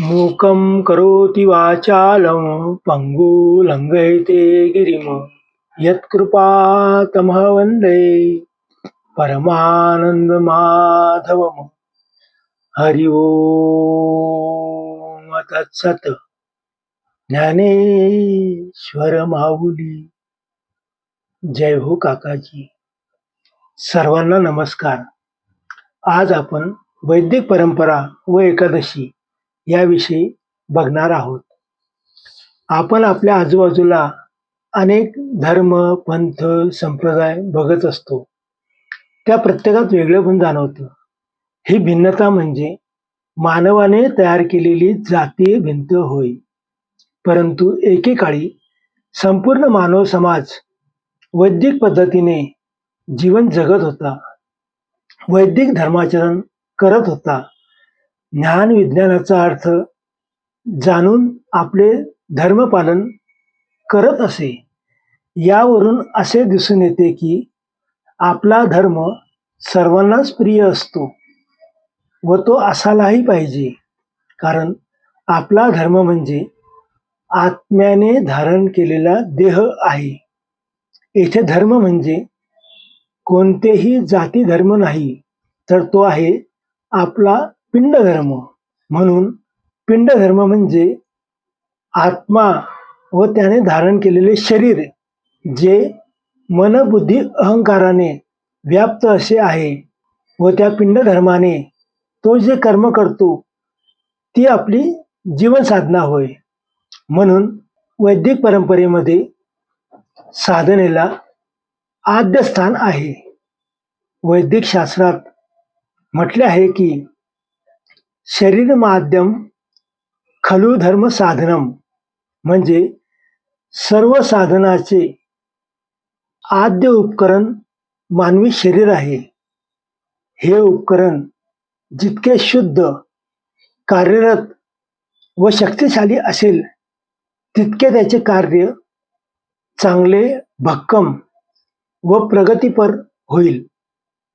मूकं करोति वाचालं पङ्गु लङ्घयते गिरिम। यत्कृपातमः वन्दे परमानन्दमाधवम्। हरि ओम तत्सत। ज्ञानेश्वर माऊली जय हो काकाजी। सर्वांना नमस्कार। आज आपण वैदिक परंपरा व एकादशी याविषयी बघणार आहोत. आपण आपल्या आजूबाजूला अनेक धर्म पंथ संप्रदाय बघत असतो. त्या प्रत्येकात वेगळं पण जाणवतं. ही भिन्नता म्हणजे मानवाने तयार केलेली जातीय भिंत होय. परंतु एकेकाळी संपूर्ण मानव समाज वैदिक पद्धतीने जीवन जगत होता. वैदिक धर्माचरण करत होता. ज्ञान विज्ञानाचा अर्थ जाणून आपले धर्मपालन करत असे. यावरून असे दिसून येते की आपला धर्म सर्वांनाच प्रिय असतो व तो असायलाही पाहिजे. कारण आपला धर्म म्हणजे आत्म्याने धारण केलेला देह आहे. येथे धर्म म्हणजे कोणतेही जाती धर्म नाही तर तो आहे आपला पिंड धर्म म्हणून पिंड धर्म म्हणजे आत्मा व त्याने धारण केलेले शरीर जे मनबुद्धी अहंकाराने व्याप्त असे आहे व त्या पिंड धर्माने तो जे कर्म करतो ती आपली जीवन साधना होय. म्हणून वैदिक परंपरेमध्ये साधनेला आद्यस्थान आहे. वैदिक शास्त्रात म्हटले आहे की शरीर माध्यम खलु धर्म साधनम म्हणजे सर्व साधनाचे आद्य उपकरण मानवी शरीर आहे. हे उपकरण जितके शुद्ध कार्यरत व शक्तिशाली असेल तितके त्याचे कार्य चांगले भक्कम व प्रगतीपर होईल.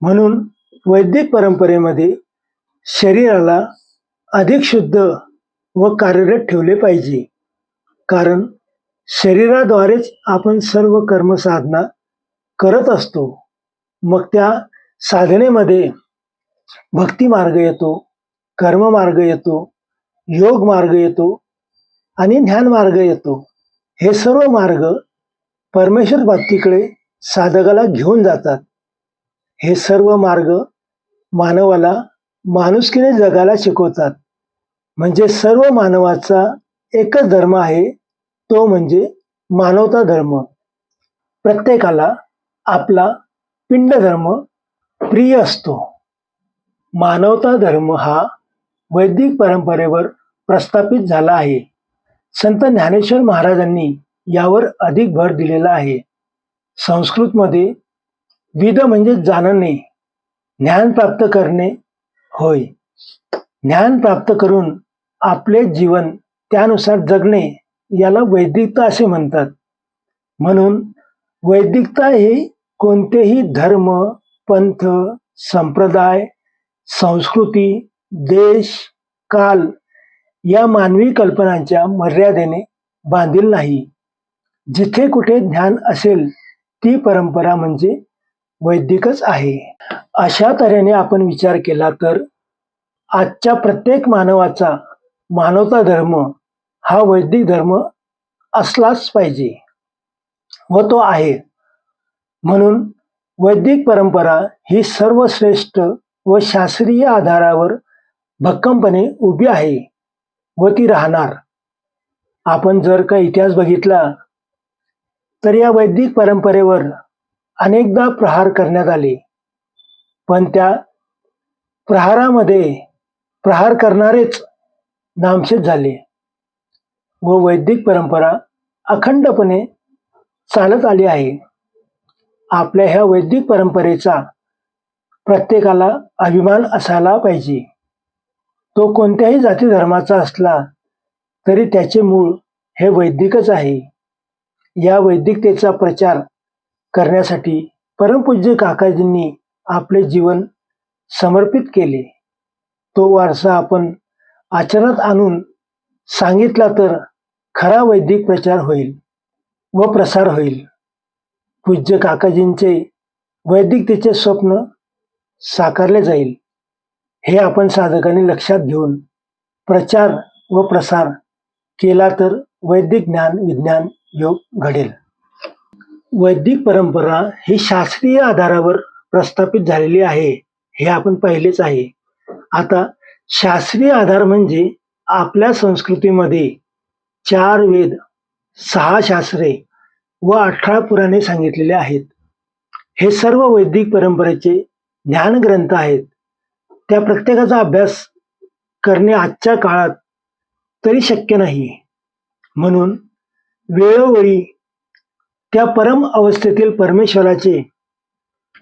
म्हणून वैदिक परंपरेमध्ये शरीराला अधिक शुद्ध व कार्यरत ठेवले पाहिजे. कारण शरीराद्वारेच आपण सर्व कर्मसाधना करत असतो. मग त्या साधनेमध्ये भक्ती मार्ग येतो कर्म मार्ग येतो योग मार्ग येतो आणि ज्ञान मार्ग येतो. हे सर्व मार्ग परमेश्वर भक्तीकडे साधकाला घेऊन जातात. हे सर्व मार्ग मानवाला माणुसकीने जगायला शिकवतात. म्हणजे सर्व मानवाचा एकच धर्म आहे तो म्हणजे मानवता धर्म. प्रत्येकाला आपला पिंड धर्म प्रिय असतो. मानवता धर्म हा वैदिक परंपरेवर प्रस्थापित झाला आहे. संत ज्ञानेश्वर महाराजांनी यावर अधिक भर दिलेला आहे. संस्कृतमध्ये विद म्हणजे जाणणे ज्ञान प्राप्त करणे होय. ज्ञान प्राप्त करून आपले जीवन त्यानुसार जगणे याला वैदिकता असे म्हणतात. म्हणून वैदिकता ही कोणतेही धर्म पंथ संप्रदाय संस्कृती देश काल या मानवी कल्पनांच्या मर्यादेने बांधील नाही. जिथे कुठे ज्ञान असेल ती परंपरा म्हणजे वैदिकच आहे. अशा तऱ्हेने आपण विचार केला तर आजच्या प्रत्येक मानवाचा मानवता धर्म हा वैदिक धर्म असलाच पाहिजे व तो आहे. म्हणून वैदिक परंपरा ही सर्वश्रेष्ठ व शास्त्रीय आधारावर भक्कमपणे उभी आहे व ती राहणार. आपण जर का इतिहास बघितला तर या वैदिक परंपरेवर अनेकदा प्रहार करण्यात आले. पण त्या प्रहारामध्ये प्रहार करणारेच नामशेष झाले. व वैदिक परंपरा अखंडपणे चालत आली आहे. आपल्या ह्या वैदिक परंपरेचा प्रत्येकाला अभिमान असायला पाहिजे. तो कोणत्याही जाती धर्माचा असला तरी त्याचे मूळ हे वैदिकच आहे. या वैदिकतेचा प्रचार करण्यासाठी परमपूज्य काकाजींनी आपले जीवन समर्पित केले. तो वारसा आपण आचरणात आणून सांगितला तर खरा वैदिक प्रचार होईल व प्रसार होईल. पूज्य काकाजींचे वैदिकतेचे स्वप्न साकारले जाईल. हे आपण साधकांनी लक्षात घेऊन प्रचार व प्रसार केला तर वैदिक ज्ञान विज्ञान योग घडेल. वैदिक परंपरा ही शास्त्रीय आधारावर प्रस्थापित झालेली आहे हे आपण पाहिलेच आहे. आता शास्त्रीय आधार म्हणजे आपल्या संस्कृतीमध्ये चार वेद सहा शास्त्रे व अठरा पुराणे सांगितलेले आहेत. हे सर्व वैदिक परंपरेचे ज्ञानग्रंथ आहेत. त्या प्रत्येकाचा अभ्यास करणे आजच्या काळात तरी शक्य नाही म्हणून वेळोवेळी त्या परम अवस्थेतील परमेश्वराचे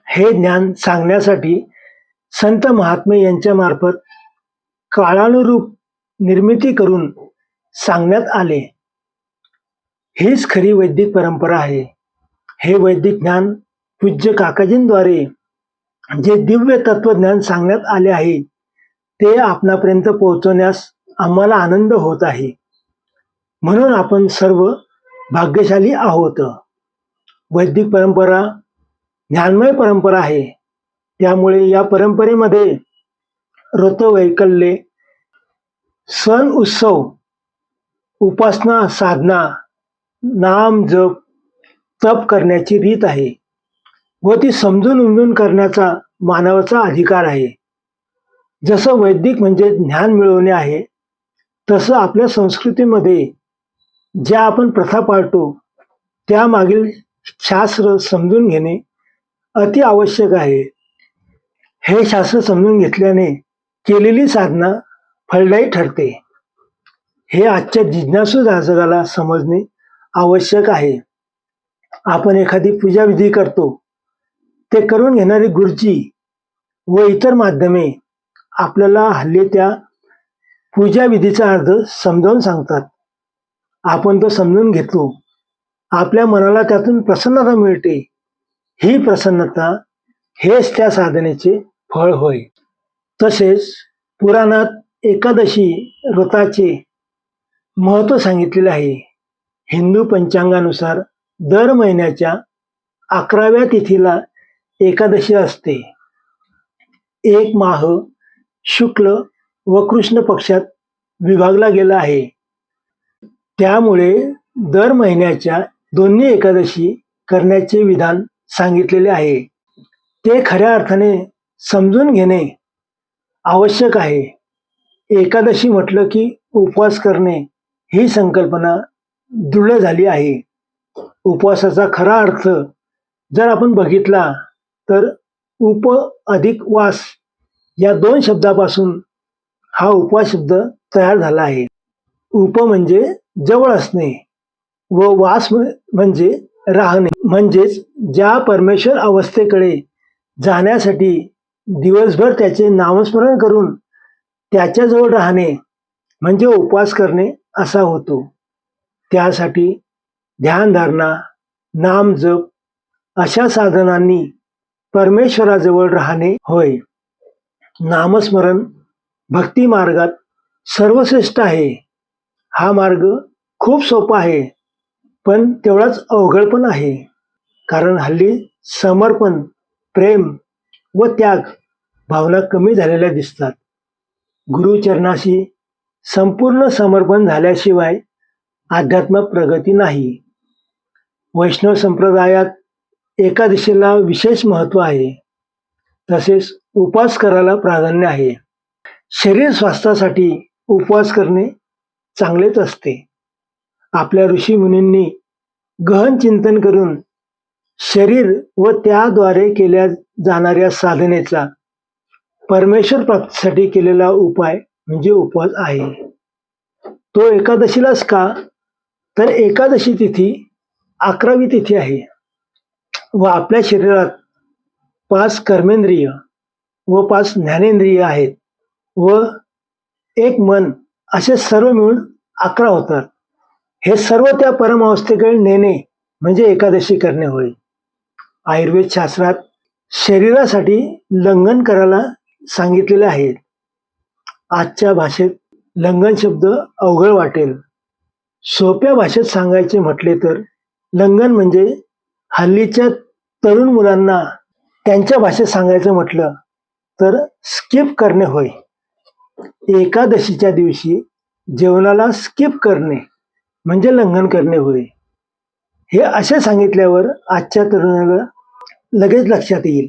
हे ज्ञान सांगण्यासाठी संत महात्मे यांच्या मार्फत काळानुरूप निर्मिती करून सांगण्यात आले. हीच खरी वैदिक परंपरा आहे. हे वैदिक ज्ञान पूज्य काकाजींद्वारे जे दिव्य तत्वज्ञान सांगण्यात आले आहे ते आपणापर्यंत पोहोचवण्यास आम्हाला आनंद होत आहे. म्हणून आपण सर्व भाग्यशाली आहोत. वैदिक परंपरा ज्ञानमय परंपरा आहे. त्यामुळे या परंपरेमध्ये ऋतवैकल्ये सण उत्सव उपासना साधना नाम जप तप करण्याची रीत आहे व ती समजून उमजून करण्याचा मानवाचा अधिकार आहे. जसं वैदिक म्हणजे ज्ञान मिळवणे आहे तसं आपल्या संस्कृतीमध्ये ज्या आपण प्रथा पाळतो त्यामागील शास्त्र समजून घेणे अति आवश्यक आहे. हे शास्त्र समजून घेतल्याने केलेली साधना फळदायी ठरते. हे आजच्या जिज्ञासू जाजगाला समजणे आवश्यक आहे. आपण एखादी पूजाविधी करतो. ते करून घेणारी गुरुजी व इतर माध्यमे आपल्याला हल्ली त्या पूजाविधीचा अर्थ समजावून सांगतात. आपण तो समजून घेतो. आपल्या मनाला त्यातून प्रसन्नता मिळते. ही प्रसन्नता हेच त्या साधनेचे फळ होय. तसेच पुराणात एकादशी व्रताचे महत्त्व सांगितलेले आहे. हिंदू पंचांगानुसार दर महिन्याच्या अकराव्या तिथीला एकादशी असते. एक माह शुक्ल व कृष्ण पक्षात विभागला गेला आहे. त्यामुळे दर महिन्याच्या दोन्ही एकादशी करण्याचे विधान सांगितलेले आहे. ते खऱ्या अर्थाने समजून घेणे आवश्यक आहे. एकादशी म्हटलं की उपवास करणे ही संकल्पना दृढ झाली आहे. उपवासाचा खरा अर्थ जर आपण बघितला तर उप अधिक वास या दोन शब्दापासून हा उपवास शब्द तयार झाला आहे. उप म्हणजे जवळ असणे व वास म्हणजे राहणे. म्हणजेच ज्या परमेश्वर अवस्थेकडे जाण्यासाठी दिवसभर त्याचे नामस्मरण करून त्याच्याजवळ राहणे म्हणजे उपवास करणे असा होतो. त्यासाठी ध्यानधारणा नाम जप अशा साधनांनी परमेश्वराजवळ राहणे होय. नामस्मरण भक्ती मार्गात सर्वश्रेष्ठ आहे. हा मार्ग खूप सोपा आहे पण तेवढाच अवघड पण आहे. कारण हल्ली समर्पण प्रेम व त्याग भावना कमी झालेल्या दिसतात. गुरुचरणाशी संपूर्ण समर्पण झाल्याशिवाय आध्यात्मक प्रगती नाही. वैष्णव संप्रदायात एकादशीला विशेष महत्त्व आहे. तसेच उपवास करायला प्राधान्य आहे. शरीर स्वास्थ्यासाठी उपवास करणे चांगलेच असते. आपल्या ऋषी मुनींनी गहन चिंतन करून शरीर व त्याद्वारे केल्या जाणाऱ्या साधनेचा परमेश्वर प्राप्तीसाठी केलेला उपाय म्हणजे उपवास आहे. तो एकादशीलाच का? तर एकादशी तिथी अकरावी तिथी आहे. व आपल्या शरीरात पाच कर्मेंद्रिय व पाच ज्ञानेंद्रिय आहेत. व एक मन असे सर्व मिळून अकरा होतात. हे सर्व त्या परम अवस्थेकडे नेणे म्हणजे एकादशी करणे होय. आयुर्वेद शास्त्रात शरीरासाठी लंघन करायला सांगितलेले आहेत. आजच्या भाषेत लंगन शब्द अवघड वाटेल. सोप्या भाषेत सांगायचे म्हटले तर लंगन म्हणजे हल्लीच्या तरुण मुलांना त्यांच्या भाषेत सांगायचं म्हटलं तर स्किप करणे होय. एकादशीच्या दिवशी जेवणाला स्किप करणे म्हणजे लंघन करणे होय. हे असे सांगितल्यावर आजच्या तरुणाला लगेच लक्षात येईल.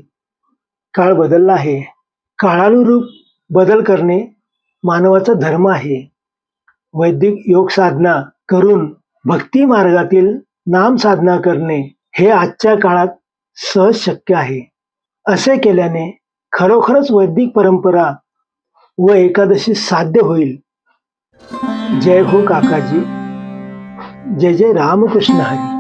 काळ बदलला आहे. काळानुरूप बदल करणे मानवाचा धर्म आहे. वैदिक योग साधना करून भक्ती मार्गातील नाम साधना करणे हे आजच्या काळात सहज शक्य आहे. असे केल्याने खरोखरच वैदिक परंपरा व एकादशी साध्य होईल. जय हो काकाजी. जय जय रामकृष्ण हरी.